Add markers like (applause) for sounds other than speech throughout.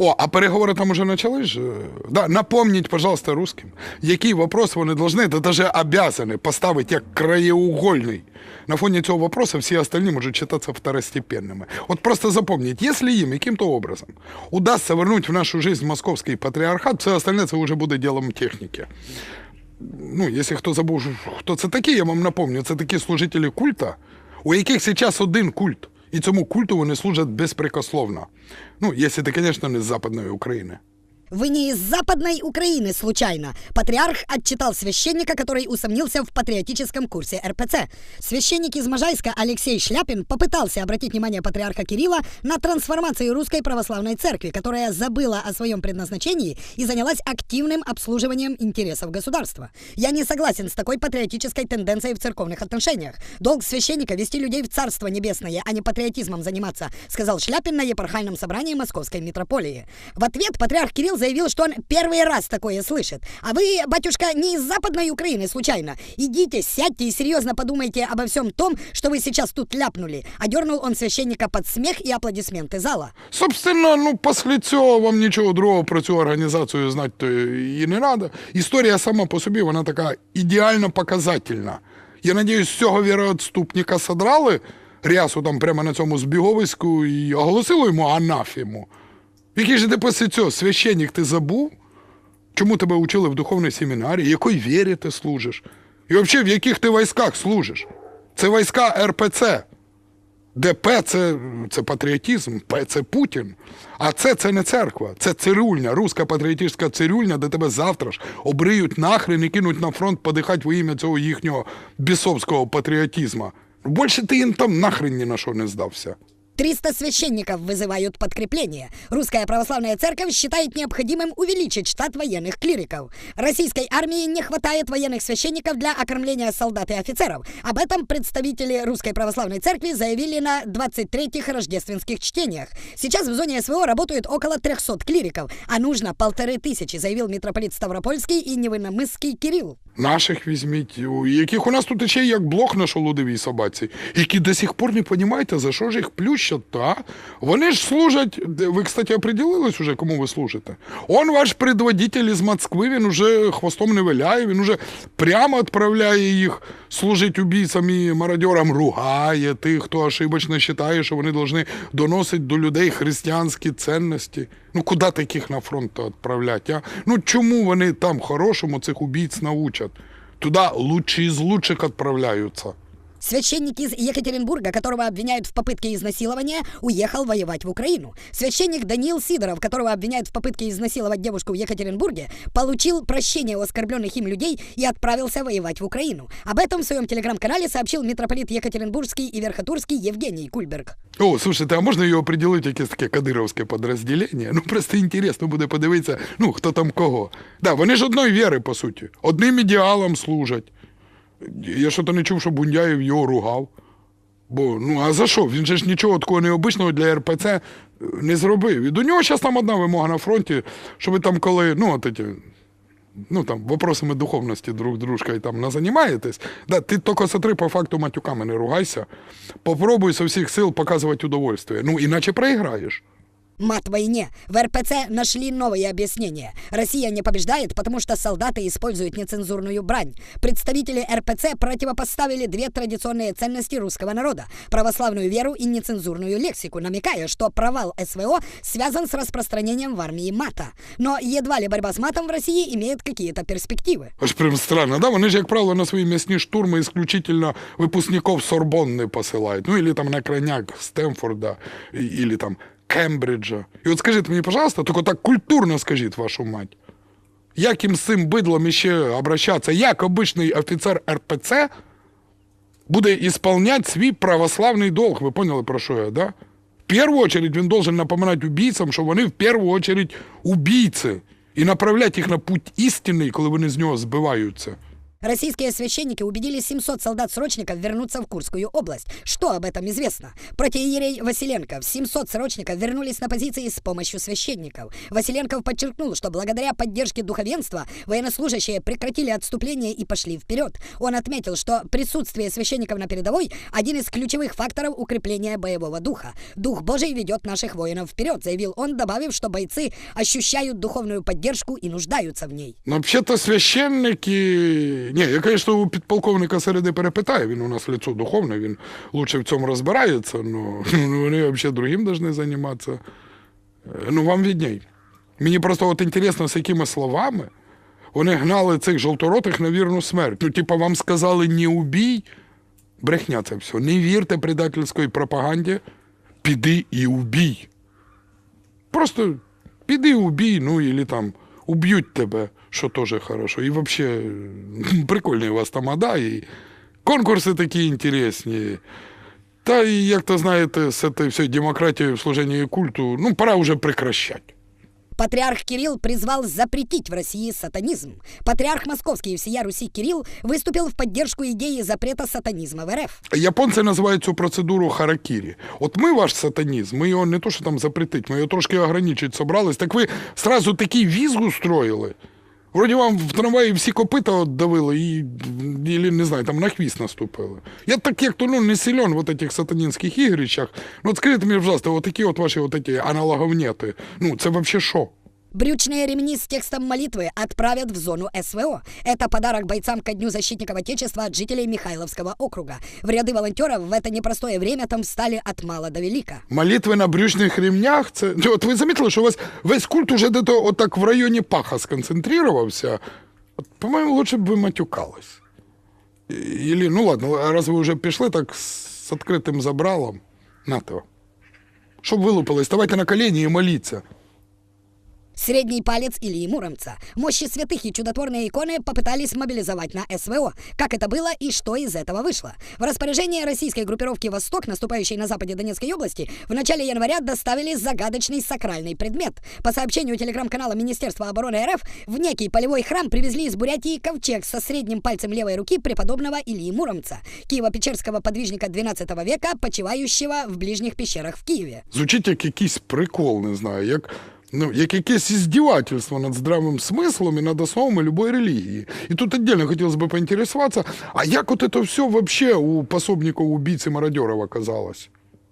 О, а переговори там уже начались же? Да, напомнить, пожалуйста, русским, який вопрос вони должны, да даже обязаны поставить як краеугольный. На фоне цього вопроса всі остальні можуть считаться второстепенными. От просто запомнить, если им каким-то образом удастся вернуть в нашу жизнь московский патриархат, все остальне це вже буде ділом техніки. Ну, якщо хто забув, хто це такі, я вам напомню, це такі служителі культа, у яких зараз один культ. І цьому культу вони служать безпрекословно. Ну, якщо ти, звісно, не з Западної України. Вы не из Западной Украины случайно. Патриарх отчитал священника, который усомнился в патриотическом курсе РПЦ. Священник из Можайска Алексей Шляпин попытался обратить внимание патриарха Кирилла на трансформацию Русской Православной Церкви, которая забыла о своем предназначении и занялась активным обслуживанием интересов государства. Я не согласен с такой патриотической тенденцией в церковных отношениях. Долг священника вести людей в Царство Небесное, а не патриотизмом заниматься, сказал Шляпин на епархальном собрании Московской митрополии. В ответ патриарх Кирилл заявил, что он первый раз такое слышит. А вы, батюшка, не из Западной Украины случайно. Идите, сядьте и серьезно подумайте обо всем том, что вы сейчас тут ляпнули. Одернул он священника под смех и аплодисменты зала. Собственно, ну, після цього вам нічого другого про цю організацію знати то і не треба. Історія сама по собі, вона така ідеально показательна. Я надіюсь, з цього віроотступника содрали рясу там прямо на цьому збіговиську і оголосили йому анафему. Який же ти після цього священник ти забув? Чому тебе учили в духовній семінарі? Якої вірі ти служиш? І взагалі, в яких ти військах служиш? Це війська РПЦ. Де П це, це патріотизм, П це Путін. А це це не церква, це цирюльня, руська патріотична цирюльня, де тебе завтра ж обриють нахрен і кинуть на фронт подихати во ім'я цього їхнього бісовського патріотизму. Більше ти їм там нахрен ні на що не здався. 300 священников вызывают подкрепление. Русская православная церковь считает необходимым увеличить штат военных клириков. Российской армии не хватает военных священников для окормления солдат и офицеров. Об этом представители Русской православной церкви заявили на 23-х рождественских чтениях. Сейчас в зоне СВО работают около 300 клириков, а нужно полторы тысячи, заявил митрополит Ставропольский и Невинномысский Кирилл. Наших візьміть, у яких у нас тут ще як блох на шолудовій собаці, які до сих пор не розумієте, за що ж їх плющать, та? Вони ж служать, ви, кстати, определились уже, кому ви служите? Он ваш предводитель із Москви, він уже хвостом не виляє, він уже прямо відправляє їх служити убійцям і мародерам, ругає тих, хто ошибочно вважає, що вони повинні доносити до людей християнські цінності. Ну, куди таких на фронт відправляти, а? Ну, чому вони там хорошому цих убійць научать? Туди лучші з лучших відправляються. Священник из Екатеринбурга, которого обвиняют в попытке изнасилования, уехал воевать в Украину. Священник Даниил Сидоров, которого обвиняют в попытке изнасиловать девушку в Екатеринбурге, получил прощение у оскорбленных им людей и отправился воевать в Украину. Об этом в своем телеграм-канале сообщил митрополит Екатеринбургский и Верхотурский Евгений Кульберг. О, слушайте, а можна його приділити якесь таке кадировське підрозділення? Ну просто інтересно буде подивитися, ну хто там кого. Да, вони ж одної віри, по суті, одним ідеалам служать. Я що то не чув, що Бундяєв його ругав. Бо, ну а за що? Він же ж нічого такого необичного для РПЦ е, не зробив. І до нього зараз там одна вимога на фронті, що ви там коли, ну, от ці, ну там, вопросами духовності друг дружка і там назанімаєтесь, да, ти тільки сотри по факту матюками не ругайся. Попробуй со всіх сил показувати удовольствие. Ну, іначе проіграєш. Мат войне. В РПЦ нашли новые объяснения. Россия не побеждает, потому что солдаты используют нецензурную брань. Представители РПЦ противопоставили две традиционные ценности русского народа – православную веру и нецензурную лексику, намекая, что провал СВО связан с распространением в армии мата. Но едва ли борьба с матом в России имеет какие-то перспективы. Аж прям странно, да? Вони ж, як правило, на свої м'ясні штурми исключительно випускників Сорбонни посилають. Ну, или там на крайняк Стемфорда, і- или там Кембриджа. І от скажіть мені, пожалуйста, тільки так культурно скажіть вашу мать. Як їм з цим бидлом іще обращатися? Як обичний офіцер РПЦ буде ісполняти свій православний долг? Ви поняли, про що я, да? В першу очередь він должен напоминати убійцям, що вони в першу очередь убійці. І направляти їх на путь істинний, коли вони з нього збиваються. Российские священники убедили 700 солдат-срочников вернуться в Курскую область. Что об этом известно? Протеерей Василенков 700 срочников вернулись на позиции с помощью священников. Василенков подчеркнул, что благодаря поддержке духовенства военнослужащие прекратили отступление и пошли вперед. Он отметил, что присутствие священников на передовой – один из ключевых факторов укрепления боевого духа. Дух Божий ведет наших воинов вперед, заявил он, добавив, что бойцы ощущают духовную поддержку и нуждаются в ней. Ну, взагалі-то священники. Ні, я, звісно, у підполковника середи перепитаю, він у нас лицо духовне, він лучше в цьому розбирається, ну, ну вони взагалі другим повинні займатися. Е, Ну, вам відній. Мені просто от інтересно, з якими словами вони гнали цих жовторотих на вірну смерть. Ну, типа, вам сказали не убій, брехня це все. Не вірте предательської пропаганді, піди і убій. Просто піди убій, ну или там уб'ють тебе, що теж хорошо. І взагалі (laughs) прикольні у вас тамада, і конкурси такі інтересні. Та як то знаєте, з цією демократією в служенні культу, ну, пора вже прекращати. Патриарх Кирилл призвал запретить в России сатанизм. Патриарх Московский и всея Руси Кирилл выступил в поддержку идеи запрета сатанизма в РФ. Японцы називають цю процедуру харакірі. От ми ваш сатанізм, ми його не то, що там запретить, ми його трошки ограничить собрались. Так ви сразу такий візг устроїли. Вроді вам в трамваї всі копита давили і, і, не знаю, там на хвіст наступили. Я так як то ну, не силен в от сатанінських ігрищах. Ну от скажіть мені, пожалуйста, от такі от ваші от аналоговнети. Ну, це взагалі що? Брючные ремни с текстом молитвы отправят в зону СВО. Это подарок бойцам ко Дню защитников Отечества от жителей Михайловского округа. В ряды волонтеров в это непростое время там встали от мала до велика. Молитви на брючних ремнях. Це от ви замітили, що у вас весь культ уже де-то отак в районі паха сконцентрувався. От, по-моєму, лучше б ви матюкались. Или, ну ладно, а раз ви вже пішли так з відкритим забралом, нате. вам. Щоб вилупились, ставайте на колені і моліться. Средний палец Ильи Муромца. Мощи святых и чудотворные иконы попытались мобилизовать на СВО. Как это было и что из этого вышло? В распоряжение российской группировки «Восток», наступающей на западе Донецкой области, в начале января доставили загадочный сакральный предмет. По сообщению телеграм-канала Министерства обороны РФ, в некий полевой храм привезли из Бурятии ковчег со средним пальцем левой руки преподобного Ильи Муромца, киево-печерского подвижника XII века, почивающего в ближних пещерах в Киеве. Звучить як якийсь прикол, не знаю, як, ну, як якесь іздівательство над здравим смислом і над основами любої релігії. І тут отдельно хотілося б поінтересуватися, а як от це все вообще у пособників убійці Мародерова оказалось?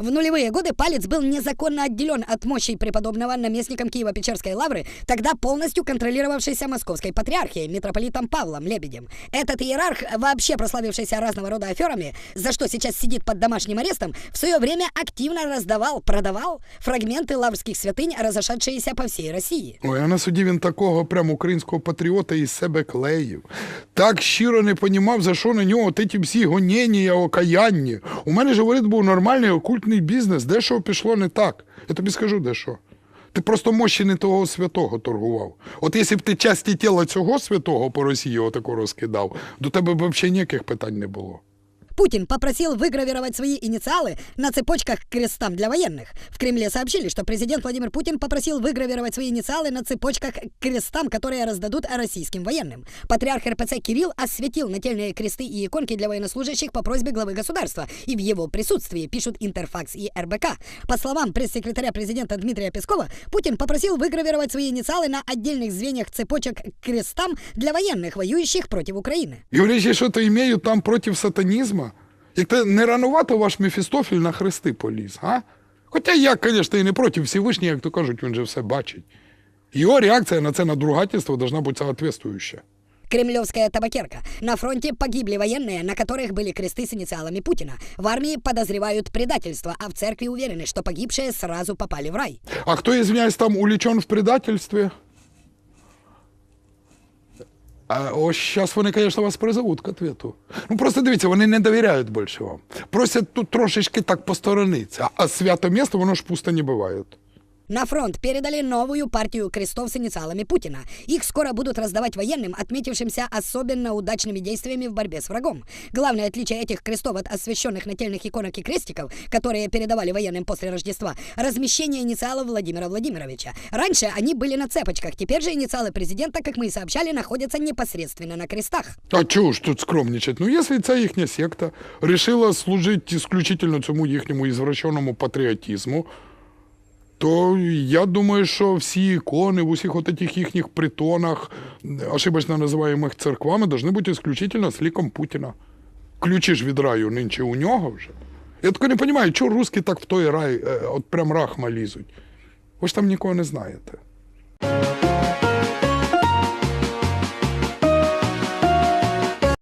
В нулевые годы палец был незаконно отделен от мощей преподобного наместником Киево-Печерской лавры, тогда полностью контролировавшейся московской патриархией, митрополитом Павлом Лебедем. Этот иерарх, вообще прославившийся разного рода аферами, за что сейчас сидит под домашним арестом, в свое время активно раздавал, продавал фрагменты лаврских святынь, разошедшиеся по всей России. Ой, а на суді він такого прям українського патріота із себе клеїв. Так щиро не понімав, за що на нього от ті всі гоніння, окаяння. У мене ж, говорить, був нормальний окультний бізнес, де що пішло не так. Я тобі скажу, де що. Ти просто мощі не того святого торгував. От якщо б ти часті тіла цього святого по Росії отако розкидав, до тебе б взагалі ніяких питань не було. Путин попросил выгравировать свои инициалы на цепочках к крестам для военных. В Кремле сообщили, что президент Владимир Путин попросил выгравировать свои инициалы на цепочках к крестам, которые раздадут российским военным. Патриарх РПЦ Кирилл осветил нательные кресты и иконки для военнослужащих по просьбе главы государства и в его присутствии, пишут Интерфакс и РБК. По словам пресс-секретаря президента Дмитрия Пескова, Путин попросил выгравировать свои инициалы на отдельных звеньях цепочек к крестам для военных, воюющих против Украины. І вони ще що-то імеють там проти сатанізму. Як те не ранувато ваш Мефістофіль на хрести поліз, а? Хоча я, звісно, і не проти Всевишнього, як то кажуть, він же все бачить. Його реакція на це надругательство должна бути соответствующая. Кремлевская табакерка. На фронте погибли военные, на которых были кресты с инициалами Путина. В армии подозревают предательство, а в церкви уверены, что погибшие сразу попали в рай. А хто, извиняюсь, там улічен в предательстві? А ось зараз вони, звісно, вас призовуть к ответу. Ну просто дивіться, вони не довіряють більше вам. Просять тут трошечки так посторонитися. А свято місто, воно ж пусто не буває. На фронт передали новую партию крестов с инициалами Путина. Их скоро будут раздавать военным, отметившимся особенно удачными действиями в борьбе с врагом. Главное отличие этих крестов от освященных нательных иконок и крестиков, которые передавали военным после Рождества, размещение инициалов Владимира Владимировича. Раньше они были на цепочках, теперь же инициалы президента, как мы и сообщали, находятся непосредственно на крестах. А чого ж тут скромничать? Ну, якщо ця їхня секта рішила служити исключительно цьому їхньому ізвращеному патріотизму, то я думаю, що всі ікони в усіх от їхніх притонах, ошибочно називаємих церквами, должны бути исключительно з ліком Путіна. Ключі ж від раю нинче у нього вже. Я тако не розумію, чого русські так в той рай, е, от прям рахма лізуть. Ви ж там нікого не знаєте.